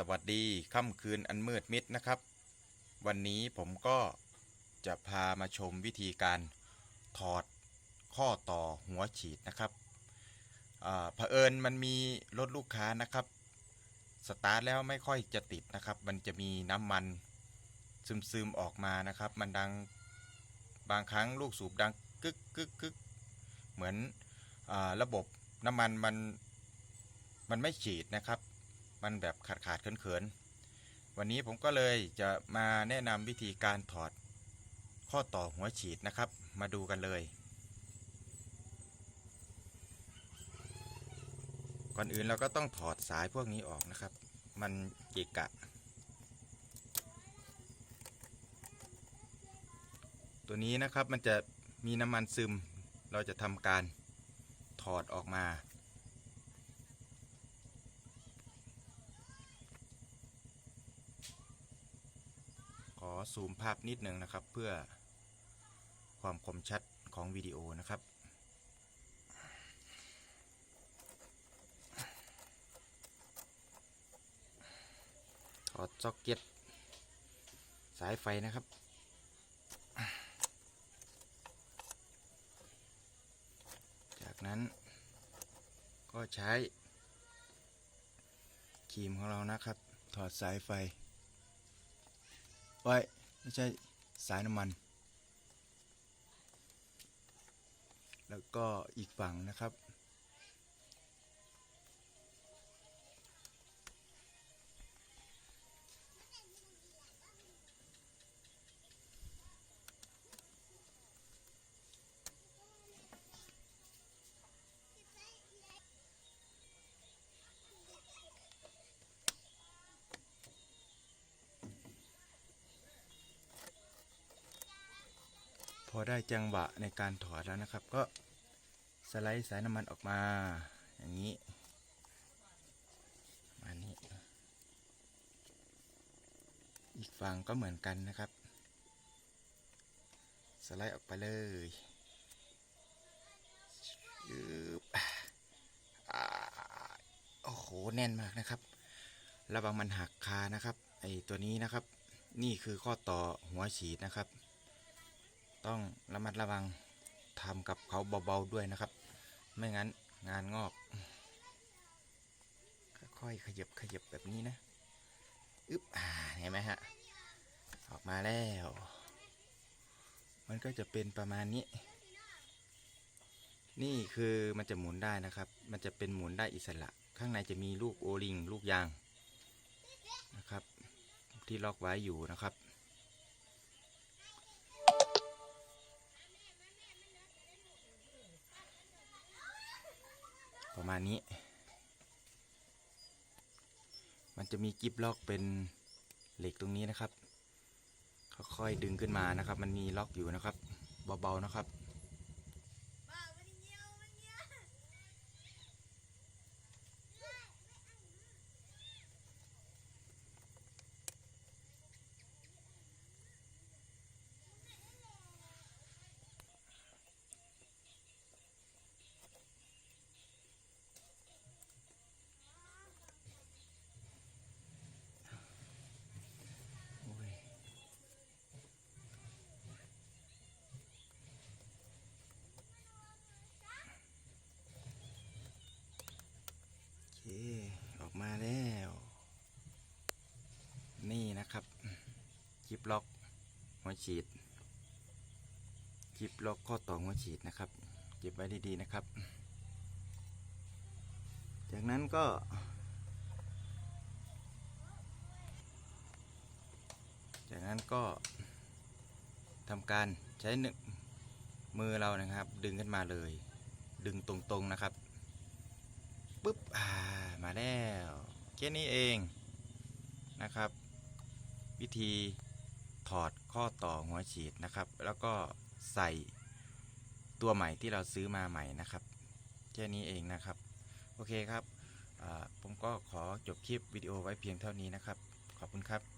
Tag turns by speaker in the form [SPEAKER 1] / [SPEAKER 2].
[SPEAKER 1] สวัสดีค่ำคืนอันมืดมิดนะครับ วันนี้ผมก็จะพามาชมวิธีการถอดข้อต่อหัวฉีดนะครับเผอิญมันมีรถลูกค้านะครับ สตาร์ทแล้วไม่ค่อยจะติดนะครับ มันจะมีน้ำมันซึมๆออกมานะครับ มันดังบางครั้งลูกสูบดังกึกกึกกึกเหมือนอระบบน้ำมันมันมันไม่ฉีดนะครับ มันแบบขาดขาดเขินเขินๆ วันนี้ผมก็เลยจะมาแนะนำวิธีการถอดข้อต่อหัวฉีดนะครับ มาดูกันเลย ก่อนอื่นเราก็ต้องถอดสายพวกนี้ออกนะครับ มันเกะกะ ตัวนี้นะครับมันจะมีน้ำมันซึม เราจะทำการถอดออกมา อซูมภาพนิดหนึ่งนะครับ เพื่อความคมชัดของวิดีโอนะครับ ถอดซ็อกเก็ตสายไฟนะครับจากนั้นก็ใช้ครีมของเรานะครับ ถอดสายไฟ ไว้ไม่ใช่สายน้ำมัน แล้วก็อีกฝั่งนะครับ อได้จังหวะในการถอดแล้วนะครับ ก็สไลด์สายน้ำมันออกมาอย่างนี้มานี้ อีกฝั่งก็เหมือนกันนะครับ สไลด์ออกไปเลยยึบโอ้โห แน่นมากนะครับ ระวังมันหักคานะครับ ไอตัวนี้นะครับ นี่คือข้อต่อหัวฉีดนะครับ ต้องระมัดระวังทำกับเขาเบาๆด้วยนะครับ ไม่งั้นงานงอก ค่อยๆขยับขยับแบบนี้นะอึ๊บอ่าเห็นไหมฮะ ออกมาแล้ว มันก็จะเป็นประมาณนี้ นี่คือมันจะหมุนได้นะครับ มันจะเป็นหมุนได้อิสระ ข้างในจะมีลูกโอลิง ลูกยางนะครับ ที่ล็อกไว้อยู่นะครับ ประมาณนี้ มันจะมีกิบล็อกเป็นเหล็กตรงนี้นะครับ ค่อยๆดึงขึ้นมานะครับ มันมีล็อกอยู่นะครับ เบาๆนะครับ นะครับจิบล็อกหัวฉีดจิบล็อกข้อต่อหัวฉีดนะครับ เก็บไว้ดีๆนะครับ จากนั้นก็ จากนั้นก็ทำการใช้หนึ่งมือเรานะครับ ดึงขึ้นมาเลย ดึงตรงๆนะครับปุ๊บอ่ามาแล้วแค่นี้เองนะครับ วิธีถอดข้อต่อหัวฉีดนะครับ แล้วก็ใส่ตัวใหม่ที่เราซื้อมาใหม่นะครับแค่นี้เองนะครับ โอเคครับผมก็ขอจบคลิปวิดีโอไว้เพียงเท่านี้นะครับ ขอบคุณครับ